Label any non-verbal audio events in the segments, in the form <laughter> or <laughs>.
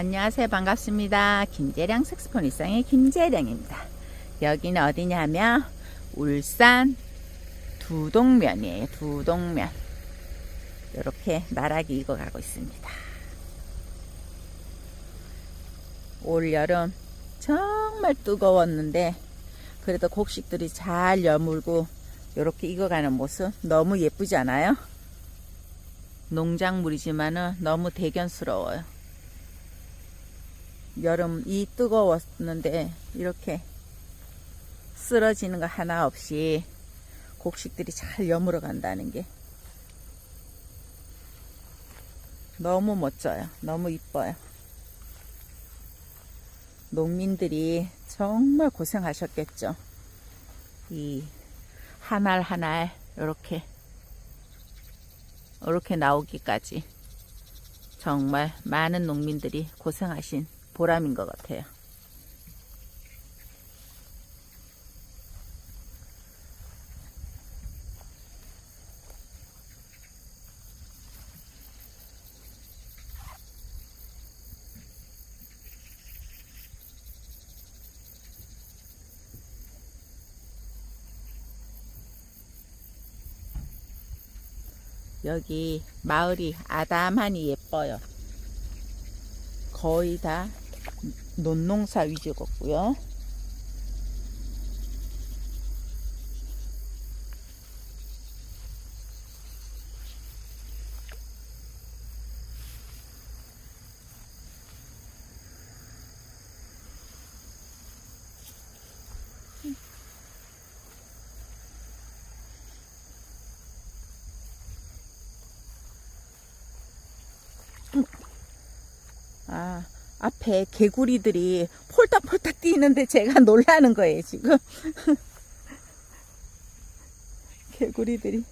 안녕하세요. 반갑습니다. 김재량 색스폰 일상의 김재량입니다. 여기는 어디냐면 울산 두동면이에요. 두동면. 이렇게 나락이 익어가고 있습니다. 올 여름 정말 뜨거웠는데 그래도 곡식들이 잘 여물고 이렇게 익어가는 모습 너무 예쁘지 않아요? 농작물이지만은 너무 대견스러워요. 여름 이 뜨거웠는데 이렇게 쓰러지는 거 하나 없이 곡식들이 잘 여물어 간다는 게 너무 멋져요. 너무 이뻐요. 농민들이 정말 고생하셨겠죠. 이 한 알 한 알 이렇게 이렇게 나오기까지 정말 많은 농민들이 고생하신 보람인 것 같아요. 여기 마을이 아담하니 예뻐요. 거의 다 논농사 위주였고요. 아, 앞에 개구리들이 폴딱폴딱 뛰는데 제가 <laughs> 놀라는 거예요, 지금. <laughs> 개구리들이.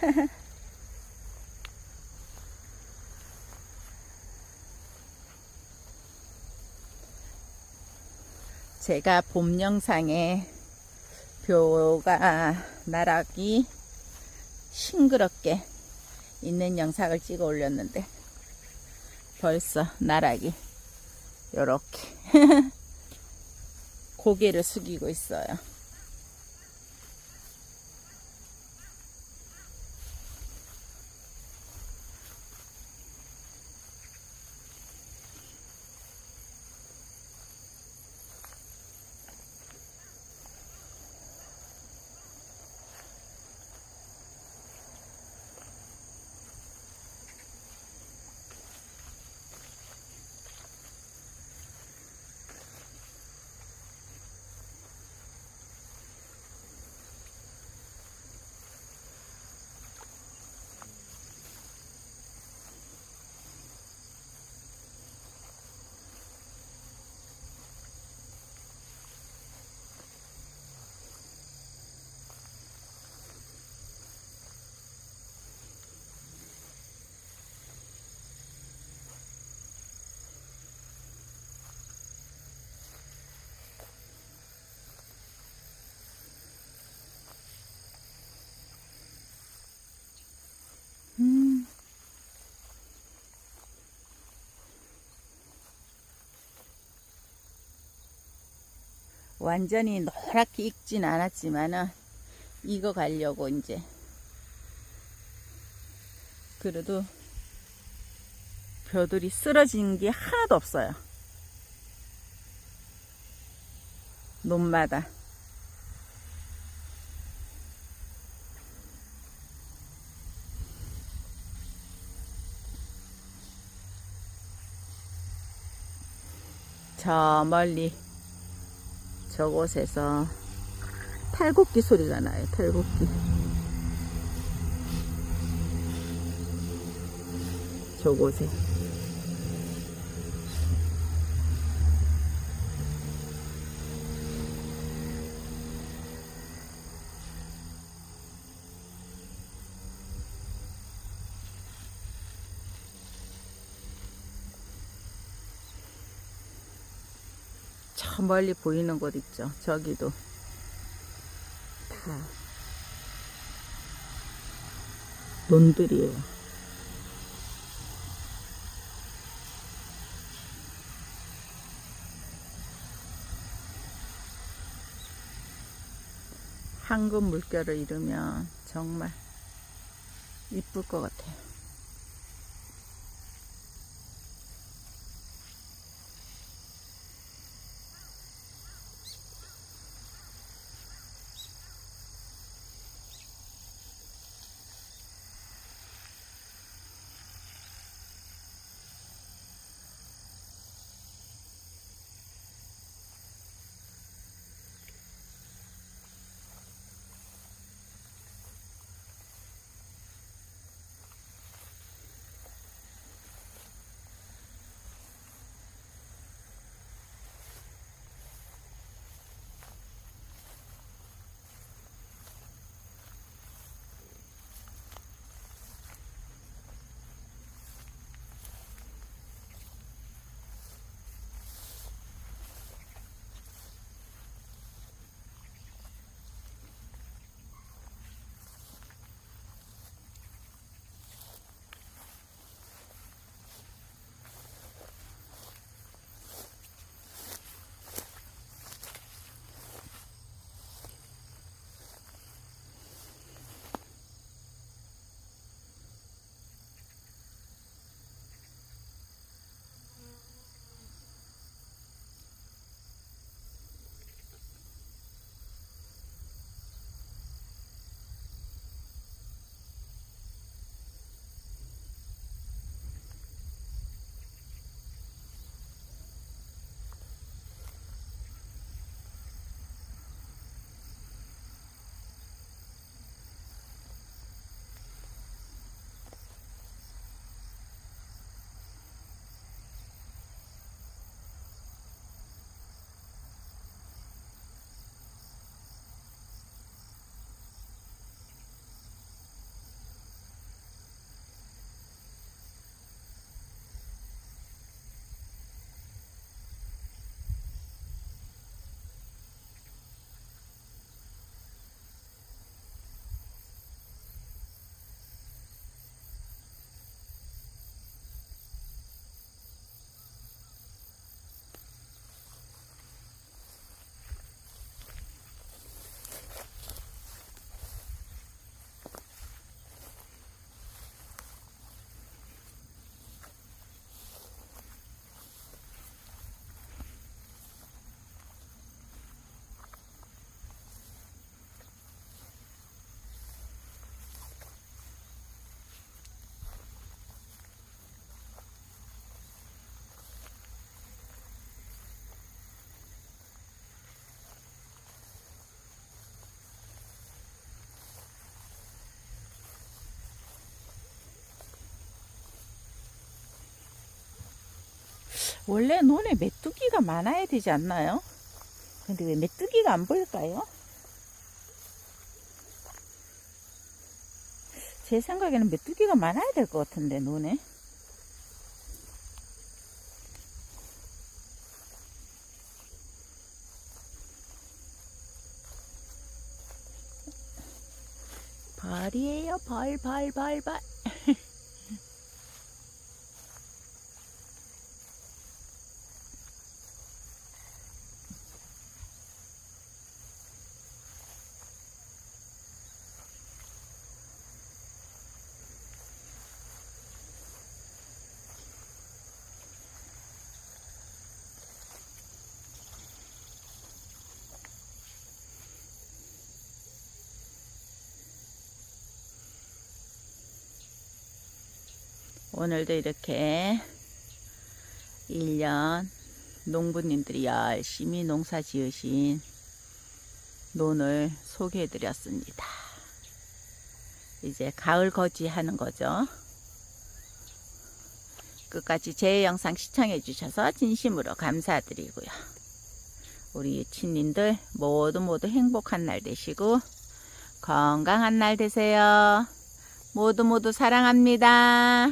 <laughs> 제가 봄 영상에 벼가 나락이 싱그럽게 있는 영상을 찍어 올렸는데 벌써 나락이 요렇게 <laughs> 고개를 숙이고 있어요. 완전히 노랗게 익진 않았지만은 익어 가려고 이제 그래도 벼들이 쓰러진 게 하나도 없어요. 논마다. 저 멀리 저곳에서 탈곡기 소리가 나요. 탈곡기. 저곳에. 저 멀리 보이는 곳 있죠. 저기도 다 논들이에요. 황금 물결을 이루면 정말 이쁠 것 같아요. 원래 논에 메뚜기가 많아야 되지 않나요? 근데 왜 메뚜기가 안 보일까요? 제 생각에는 메뚜기가 많아야 될 것 같은데 논에 발이에요 발발 발발 오늘도 이렇게 1년 농부님들이 열심히 농사 지으신 논을 소개해 드렸습니다. 이제 가을 거지 하는 거죠. 끝까지 제 영상 시청해 주셔서 진심으로 감사드리고요. 우리 유치님들 모두 모두 행복한 날 되시고 건강한 날 되세요. 모두 모두 사랑합니다.